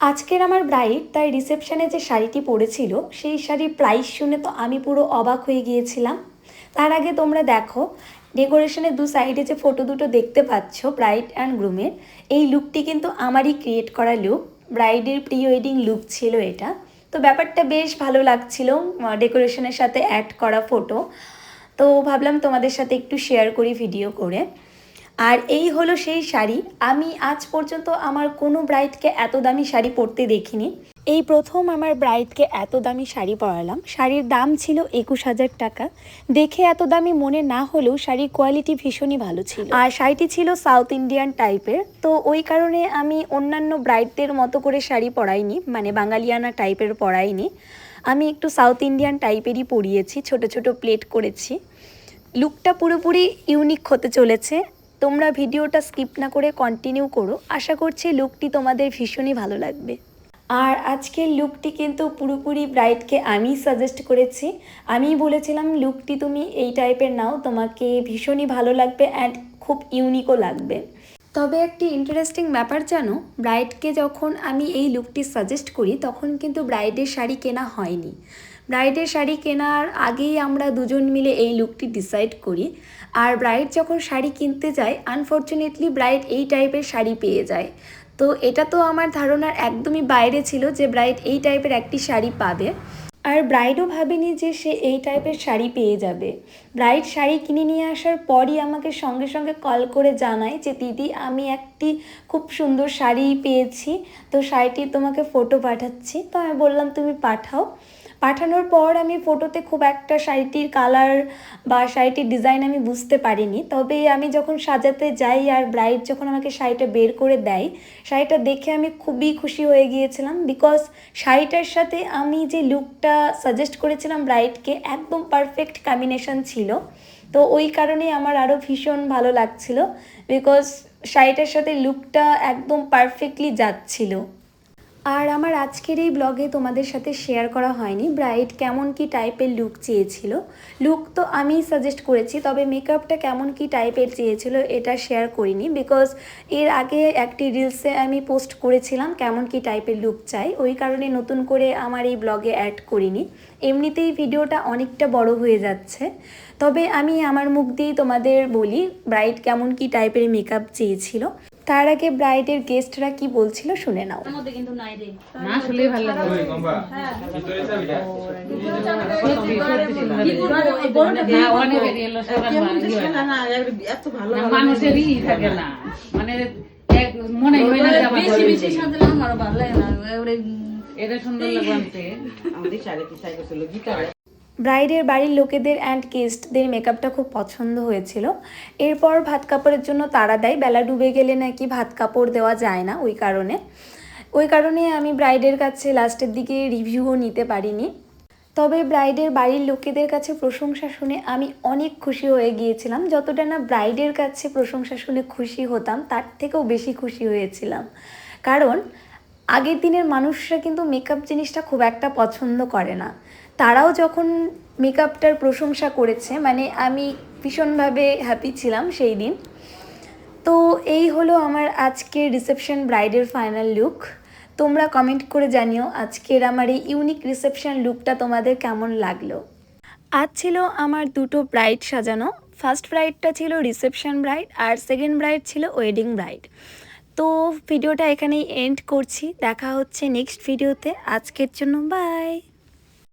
আজকের আমার ব্রাইড তাই রিসেপশনে যে শাড়িটি পরেছিল, সেই শাড়ির প্রাইস শুনে তো আমি পুরো অবাক হয়ে গিয়েছিলাম। তার আগে তোমরা দেখো ডেকোরেশনের দু সাইডে যে ফটো দুটো দেখতে পাচ্ছ ব্রাইড অ্যান্ড গ্রুমের এই লুকটি কিন্তু আমারই ক্রিয়েট করা লুক ব্রাইডের প্রি ওয়েডিং লুক ছিল এটা। তো ব্যাপারটা বেশ ভালো লাগছিল ডেকোরেশনের সাথে অ্যাড করা ফটো তো ভাবলাম তোমাদের সাথে একটু শেয়ার করি ভিডিও করে। আর এই হলো সেই শাড়ি। আমি আজ পর্যন্ত আমার কোনো ব্রাইডকে এত দামি শাড়ি পরতে দেখিনি। এই প্রথম আমার ব্রাইডকে এত দামি শাড়ি পরালাম। শাড়ির দাম ছিল একুশ হাজার টাকা। দেখে এত দামি মনে না হলেও শাড়ির কোয়ালিটি ভীষণই ভালো ছিল। আর শাড়িটি ছিল সাউথ ইন্ডিয়ান টাইপের তো ওই কারণে আমি অন্যান্য ব্রাইডদের মতো করে শাড়ি পরাইনি মানে বাঙালিয়ানা টাইপের পরাইনি। আমি একটু সাউথ ইন্ডিয়ান টাইপেরই পরিয়েছি, ছোট ছোট প্লেট করেছি। লুকটা পুরোপুরি ইউনিক হতে চলেছে। তোমরা ভিডিওটা স্কিপ না করে কন্টিনিউ করো। আশা করছি লুকটি তোমাদের ভীষণই ভালো লাগবে। আর আজকের লুকটি কিন্তু পুরোপুরি ব্রাইডকে আমি সাজেস্ট করেছি। আমি বলেছিলাম লুকটি তুমি এই টাইপের নাও, তোমাকে ভীষণই ভালো লাগবে অ্যান্ড খুব ইউনিকও লাগবে। তবে একটি ইন্টারেস্টিং ব্যাপার জানো ব্রাইডকে যখন আমি এই লুকটি সাজেস্ট করি, তখন কিন্তু ব্রাইডের শাড়ি কেনা হয়নি। ব্রাইডের শাড়ি কেনার আগেই আমরা দুজন মিলে এই লুকটি ডিসাইড করি। আর ব্রাইড যখন শাড়ি কিনতে যায় আনফর্চুনেটলি ব্রাইড এই টাইপের শাড়ি পেয়ে যায়। তো এটা তো আমার ধারণার একদমই বাইরে ছিল যে ব্রাইড এই টাইপের একটি শাড়ি পাবে। আর ব্রাইডও ভাবেনি যে সে এই টাইপের শাড়ি পেয়ে যাবে। ব্রাইড শাড়ি কিনে নিয়ে আসার পরই আমাকে সঙ্গে সঙ্গে কল করে জানায় যে, দিদি, আমি একটি খুব সুন্দর শাড়ি পেয়েছি। তো শাড়িটির তোমাকে ফটো পাঠাচ্ছি। তো আমি বললাম, তুমি পাঠাও। পাঠানোর পর আমি ফটোতে খুব একটা শাড়িটির কালার বা শাড়িটির ডিজাইন আমি বুঝতে পারিনি। তবে আমি যখন সাজাতে যাই আর ব্রাইড যখন আমাকে শাড়িটা বের করে দেয়, শাড়িটা দেখে আমি খুবই খুশি হয়ে গিয়েছিলাম বিকজ শাড়িটার সাথে আমি যে লুকটা সাজেস্ট করেছিলাম ব্রাইডকে একদম পারফেক্ট কম্বিনেশন ছিল। তো ওই কারণেই আমার আরও ভীষণ ভালো লাগছিল বিকজ শাড়িটার সাথে লুকটা একদম পারফেক্টলি যাচ্ছিল। আর আমার আজকের এই ব্লগে তোমাদের সাথে শেয়ার করা হয়নি। ব্রাইড কেমন কি টাইপের লুক চেয়েছিল? লুক তো আমিই সাজেস্ট করেছি, তবে মেকআপটা কেমন কি টাইপের চেয়েছিল এটা শেয়ার করিনি বিকজ এর আগে একটি রিলসে আমি পোস্ট করেছিলাম কেমন কি টাইপের লুক চাই। ওই কারণে নতুন করে আমার এই ব্লগে অ্যাড করিনি। এমনিতেই ভিডিওটা অনেকটা বড় হয়ে যাচ্ছে। তবে আমি আমার মুখ দিয়েই তোমাদের বলি ব্রাইড কেমন কি টাইপের মেকআপ চেয়েছিল। তার আগে ব্রাইডের গেস্টরা কি বলছিল শুনে নাও। মধ্যে কিন্তু নাই রে। না আসলেই ভালো মানুষেরই থাকে না। মানে মনে হয় না বেশি বেশি নেই। সাজালে ভালো লাগে না। এটা সুন্দর লাগে আনতে। আমাদের কি গিটারে। ব্রাইডের বাড়ির লোকেদের অ্যান্ড গেস্টদের মেকআপটা খুব পছন্দ হয়েছিল। এরপর ভাত কাপড়ের জন্য তারা দেয়। বেলা ডুবে গেলে নাকি ভাত কাপড় দেওয়া যায় না ওই কারণে। ওই কারণে আমি ব্রাইডের কাছে লাস্টের দিকে রিভিউও নিতে পারিনি। তবে ব্রাইডের বাড়ির লোকেদের কাছে প্রশংসা শুনে আমি অনেক খুশি হয়ে গিয়েছিলাম। যতটা না ব্রাইডের কাছে প্রশংসা শুনে খুশি হতাম, তার থেকেও বেশি খুশি হয়েছিলাম। কারণ আগের দিনের মানুষরা কিন্তু মেকআপ জিনিসটা খুব একটা পছন্দ করে না। তারাও যখন মেকআপটার প্রশংসা করেছে মানে আমি ভীষণভাবে হ্যাপি ছিলাম সেই দিন। তো এই হলো আমার আজকের রিসেপশন ব্রাইডের ফাইনাল লুক তোমরা কমেন্ট করে জানিও আজকের আমার এই ইউনিক রিসেপশন লুকটা তোমাদের কেমন লাগল। আজ ছিল আমার দুটো ব্রাইড সাজানো। ফার্স্ট ব্রাইডটা ছিল রিসেপশন ব্রাইড আর সেকেন্ড ব্রাইড ছিল ওয়েডিং ব্রাইড তো ভিডিওটা এখানেই এন্ড করছি। দেখা হচ্ছে নেক্সট ভিডিওতে আজকের জন্য বাই